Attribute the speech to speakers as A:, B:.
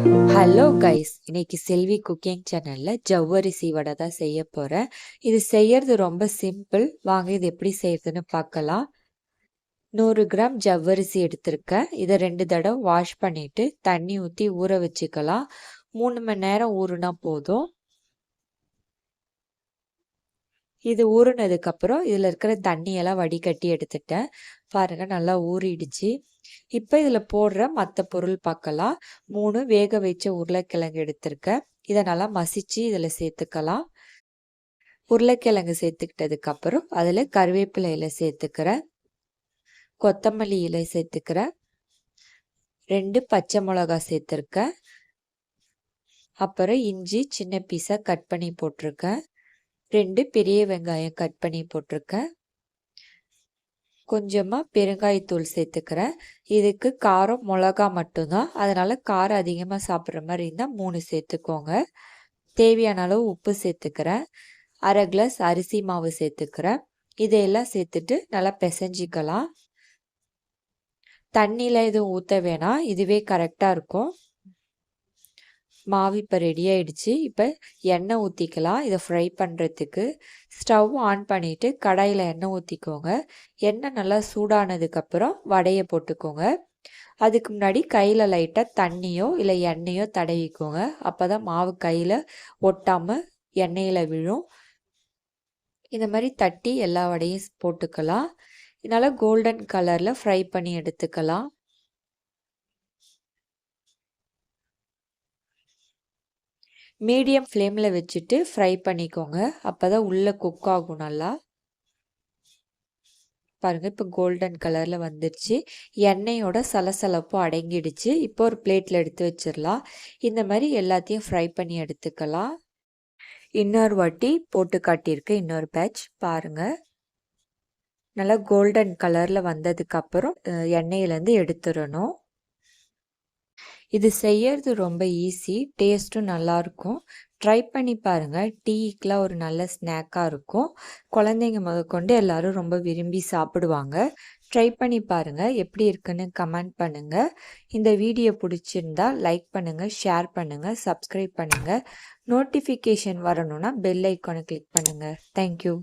A: Hello guys இன்னைக்கு செல்வி cooking சேனலில் ஜவ்வரிசி வடை தான் செய்ய போகிறேன் இது செய்யறது ரொம்ப சிம்பிள். வாங்க இது எப்படி செய்யறதுன்னு பார்க்கலாம். நூறு கிராம் ஜவ்வரிசி எடுத்திருக்கேன். இதை ரெண்டு தடவை வாஷ் பண்ணிட்டு தண்ணி ஊற்றி ஊற வச்சுக்கலாம். மூணு மணி நேரம் ஊறுனா போதும். இது ஊறினதுக்கப்புறம் இதில் இருக்கிற தண்ணியெல்லாம் வடிகட்டி எடுத்துட்டேன். பாருங்கள் நல்லா ஊறிடுச்சு. இப்போ இதில் போடுற மற்ற பொருள் பார்க்கலாம் மூணு வேக வச்ச உருளைக்கிழங்கு எடுத்திருக்கேன் இதை நல்லா மசிச்சு இதில் சேர்த்துக்கலாம். உருளைக்கிழங்கு சேர்த்துக்கிட்டதுக்கப்புறம் அதில் கருவேப்பிலை இலை சேர்த்துக்கிறேன் கொத்தமல்லி இலை சேர்த்துக்கிறேன் ரெண்டு பச்சை மிளகா சேர்த்துருக்கேன் அப்புறம் இஞ்சி சின்ன பீஸாக கட் பண்ணி போட்டிருக்கேன் ரெண்டு பெரிய வெங்காயம் கட் பண்ணி போட்டிருக்கேன் கொஞ்சமாக பெருங்காயத்தூள் சேர்த்துக்கிறேன். இதுக்கு காரம் மிளகா மட்டும்தான். அதனால் காரம் அதிகமாக சாப்பிட்ற மாதிரி இருந்தால் மூணு சேர்த்துக்கோங்க. தேவையான அளவு உப்பு சேர்த்துக்கிறேன். அரை கிளாஸ் அரிசி மாவு சேர்த்துக்கிறேன். இதையெல்லாம் சேர்த்துட்டு நல்லா பிசைஞ்சிக்கலாம். தண்ணியில் எதுவும் ஊற்ற வேணாம். இதுவே கரெக்டாக இருக்கும். மாவு இப்போ ரெடி ஆயிடுச்சு. இப்போ எண்ணெய் ஊற்றிக்கலாம் இதை ஃப்ரை பண்ணுறதுக்கு ஸ்டவ் ஆன் பண்ணிவிட்டு கடாயில் எண்ணெய் ஊற்றிக்கோங்க எண்ணெய் நல்லா சூடானதுக்கப்புறம் வடையை போட்டுக்கோங்க. அதுக்கு முன்னாடி கையில் லைட்டாக தண்ணியோ இல்லை எண்ணெயோ தடவிக்கோங்க. அப்போ தான் மாவு கையில் ஒட்டாமல் எண்ணெயில் விழும். இந்த மாதிரி தட்டி எல்லா வடையும் போட்டுக்கலாம். இதனால் கோல்டன் கலரில் ஃப்ரை பண்ணி எடுத்துக்கலாம். மீடியம் ஃப்ளேமில் வச்சுட்டு ஃப்ரை பண்ணிக்கோங்க. அப்போ தான் உள்ளே குக் ஆகும் நல்லா. பாருங்கள் இப்போ கோல்டன் கலரில் வந்துடுச்சு எண்ணெயோட சலசலப்பும் அடங்கிடுச்சு. இப்போ ஒரு பிளேட்டில் எடுத்து வச்சிடலாம். இந்த மாதிரி எல்லாத்தையும் ஃப்ரை பண்ணி எடுத்துக்கலாம். இன்னொரு வாட்டி போட்டு காட்டியிருக்கு இன்னொரு பேட்ச் பாருங்கள் நல்லா கோல்டன் கலரில் வந்ததுக்கப்புறம் எண்ணெயிலேருந்து எடுத்துடணும். இது செய்யறது ரொம்ப ஈஸி டேஸ்ட்டும் நல்லாயிருக்கும் ட்ரை பண்ணி பாருங்கள் டீக்கெலாம் ஒரு நல்ல ஸ்நாக்காக இருக்கும். குழந்தைங்க முதற்கொண்டு எல்லோரும் ரொம்ப விரும்பி சாப்பிடுவாங்க. ட்ரை பண்ணி பாருங்கள் எப்படி இருக்குன்னு கமெண்ட் பண்ணுங்கள் இந்த வீடியோ பிடிச்சிருந்தா லைக் பண்ணுங்கள் ஷேர் பண்ணுங்கள் சப்ஸ்கிரைப் பண்ணுங்கள் நோட்டிஃபிகேஷன் வரணும்னா பெல் ஐக்கானை கிளிக் பண்ணுங்கள் தேங்க்யூ